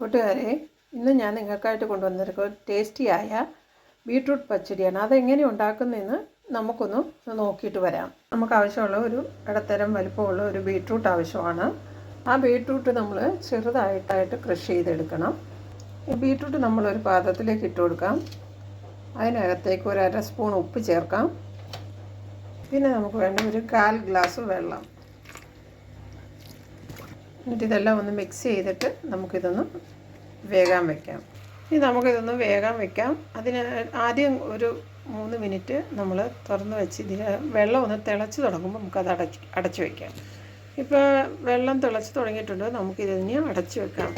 കൂട്ടുകാരെ ഇന്ന് ഞാൻ നിങ്ങൾക്കായിട്ട് കൊണ്ടുവന്നിരിക്കുന്നത് ടേസ്റ്റിയായ ബീട്രൂട്ട് പച്ചടിയാണ്. അതെങ്ങനെ ഉണ്ടാക്കുന്നതെന്ന് നമുക്കൊന്ന് നോക്കിയിട്ട് വരാം. നമുക്ക് ആവശ്യമുള്ള ഒരു ഇടത്തരം വലിപ്പമുള്ള ഒരു ബീട്രൂട്ട് ആവശ്യമാണ്. ആ ബീട്രൂട്ട് നമ്മൾ ചെറുതായിട്ടായിട്ട് ക്രഷ് ചെയ്തെടുക്കണം. ഈ ബീട്രൂട്ട് നമ്മളൊരു പാത്രത്തിലേക്ക് ഇട്ട് കൊടുക്കാം. അതിനകത്തേക്ക് ഒരു അര സ്പൂൺ ഉപ്പ് ചേർക്കാം. പിന്നെ നമുക്ക് വേണ്ട ഒരു കാൽ ഗ്ലാസ് വെള്ളം. എന്നിട്ട് ഇതെല്ലാം ഒന്ന് മിക്സ് ചെയ്തിട്ട് നമുക്കിതൊന്ന് വേകാൻ വെക്കാം. ഇനി നമുക്കിതൊന്ന് വേകാൻ വെക്കാം. അതിന് ആദ്യം ഒരു മൂന്ന് മിനിറ്റ് നമ്മൾ തുറന്ന് വെച്ച് ഇതിന് വെള്ളം ഒന്ന് തിളച്ച് തുടങ്ങുമ്പോൾ നമുക്കത് അടച്ച് അടച്ച് വെക്കാം. ഇപ്പോൾ വെള്ളം തിളച്ച് തുടങ്ങിയിട്ടുണ്ട്. നമുക്കിതിനെ അടച്ച് വെക്കാം.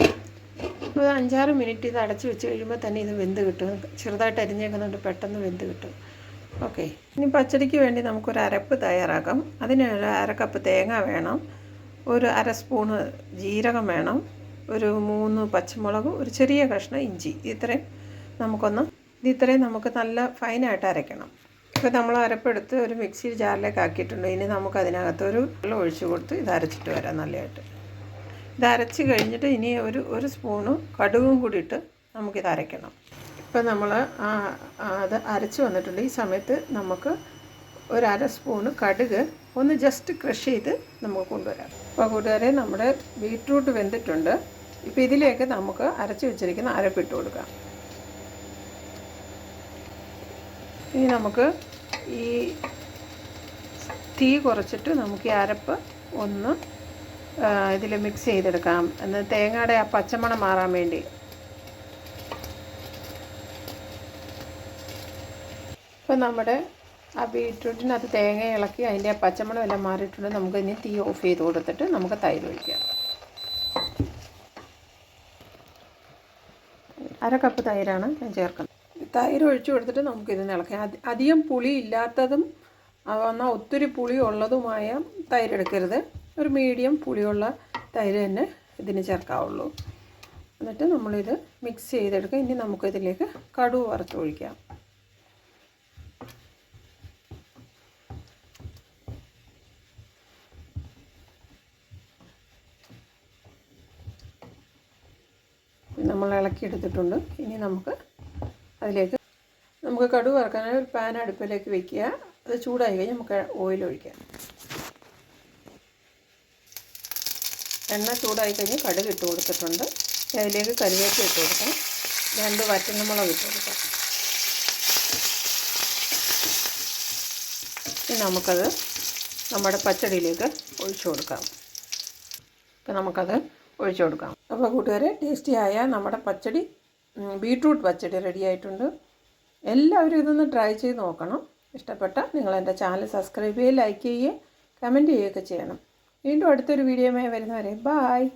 ഒരു അഞ്ചാറ് മിനിറ്റ് ഇത് അടച്ച് വെച്ച് കഴിയുമ്പോൾ തന്നെ ഇത് വെന്ത് കിട്ടും. ചെറുതായിട്ട് അരിഞ്ഞേക്കുന്നുണ്ട് പെട്ടെന്ന് വെന്ത് കിട്ടും. ഓക്കെ ഇനി പച്ചടിക്ക് വേണ്ടി നമുക്കൊരു അരപ്പ് തയ്യാറാക്കാം. അതിന് ഒരു അര കപ്പ് തേങ്ങ വേണം. ഒരു അര സ്പൂണ് ജീരകം വേണം ഒരു മൂന്ന് പച്ചമുളക് ഒരു ചെറിയ കഷ്ണം ഇഞ്ചി. ഇത്രയും നമുക്കൊന്ന് ഇത് ഇത്രയും നമുക്ക് നല്ല ഫൈനായിട്ട് അരയ്ക്കണം. ഇപ്പോൾ നമ്മൾ അരപ്പെടുത്ത് ഒരു മിക്സി ജാറിലേക്ക് ആക്കിയിട്ടുണ്ട്. ഇനി നമുക്ക് അതിനകത്ത് ഒരു വെള്ളം ഒഴിച്ചു കൊടുത്ത് ഇത് അരച്ചിട്ട് വരാം നല്ലതായിട്ട്. ഇത് അരച്ച് കഴിഞ്ഞിട്ട് ഇനി ഒരു ഒരു സ്പൂണ് കടുകും കൂടി ഇട്ട് നമുക്കിത് അരയ്ക്കണം. ഇപ്പം നമ്മൾ അത് അരച്ച് വന്നിട്ടുണ്ട്. ഈ സമയത്ത് നമുക്ക് ഒരു അര സ്പൂണ് കടുക് ഒന്ന് ജസ്റ്റ് ക്രഷ് ചെയ്ത് നമുക്ക് കൊണ്ടുവരാം. അപ്പോൾ കൂട്ടുകാരെ നമ്മുടെ ബീട്രൂട്ട് വെന്തിട്ടുണ്ട്. ഇപ്പോൾ ഇതിലേക്ക് നമുക്ക് അരച്ച് വെച്ചിരിക്കുന്ന അരപ്പ് ഇട്ട് കൊടുക്കാം. ഇനി നമുക്ക് ഈ തീ കുറച്ചിട്ട് നമുക്ക് ഈ അരപ്പ് ഒന്ന് ഇതിൽ മിക്സ് ചെയ്തെടുക്കാം. എന്ന് തേങ്ങയുടെ ആ പച്ചമണം മാറാൻ വേണ്ടി. ഇപ്പം നമ്മുടെ ആ ബീട്രൂട്ടിനകത്ത് തേങ്ങ ഇളക്കി അതിന്റെ പച്ചമണം എല്ലാം മാറിയിട്ടുണ്ട്. നമുക്ക് ഇനി തീ ഓഫ് ചെയ്ത് കൊടുത്തിട്ട് നമുക്ക് തൈര് ഒഴിക്കാം. അര കപ്പ് തൈരാണ് ഞാൻ ചേർക്കുന്നത്. തൈര് ഒഴിച്ചു കൊടുത്തിട്ട് നമുക്കിത് ഇളക്കാം. അധികം പുളി ഇല്ലാത്തതും എന്നാൽ ഒത്തിരി പുളി ഉള്ളതുമായ തൈര് എടുക്കരുത്. ഒരു മീഡിയം പുളിയുള്ള തൈര് തന്നെ ഇതിന് ചേർക്കാവുള്ളൂ. എന്നിട്ട് നമ്മളിത് മിക്സ് ചെയ്തെടുക്കുക ഇനി നമുക്കിതിലേക്ക് കടുവ് വറുത്തൊഴിക്കാം നമ്മൾ ഇളക്കിയെടുത്തിട്ടുണ്ട് ഇനി നമുക്ക് അതിലേക്ക് നമുക്ക് കടുവ് വറക്കാനായി ഒരു പാൻ അടുപ്പിലേക്ക് വെക്കുക. അത് ചൂടായി കഴിഞ്ഞ് നമുക്ക് ഓയിൽ ഒഴിക്കാം. എണ്ണ ചൂടായി കഴിഞ്ഞ് കടുക് ഇട്ട് കൊടുത്തിട്ടുണ്ട്. അതിലേക്ക് കരിവേപ്പില ഇട്ട് കൊടുക്കാം രണ്ട് വറ്റൽമുളക് ഇട്ട് കൊടുക്കാം. ഇനി നമുക്കത് നമ്മുടെ പച്ചടിയിലേക്ക് ഒഴിച്ചു കൊടുക്കാം. ഇപ്പം നമുക്കത് ഒഴിച്ചു കൊടുക്കാം. അപ്പോൾ കൂട്ടുകാരെ ടേസ്റ്റിയായ നമ്മുടെ പച്ചടി ബീട്രൂട്ട് പച്ചടി റെഡി ആയിട്ടുണ്ട്. എല്ലാവരും ഇതൊന്ന് ട്രൈ ചെയ്ത് നോക്കണം. ഇഷ്ടപ്പെട്ട നിങ്ങൾ എന്റെ ചാനൽ സബ്സ്ക്രൈബ് ചെയ്യുക ലൈക്ക് ചെയ്യുക കമന്റ് ചെയ്യുകയൊക്കെ ചെയ്യണം. വീണ്ടും അടുത്തൊരു വീഡിയോയുമായി വരുന്നവരെ ബായ്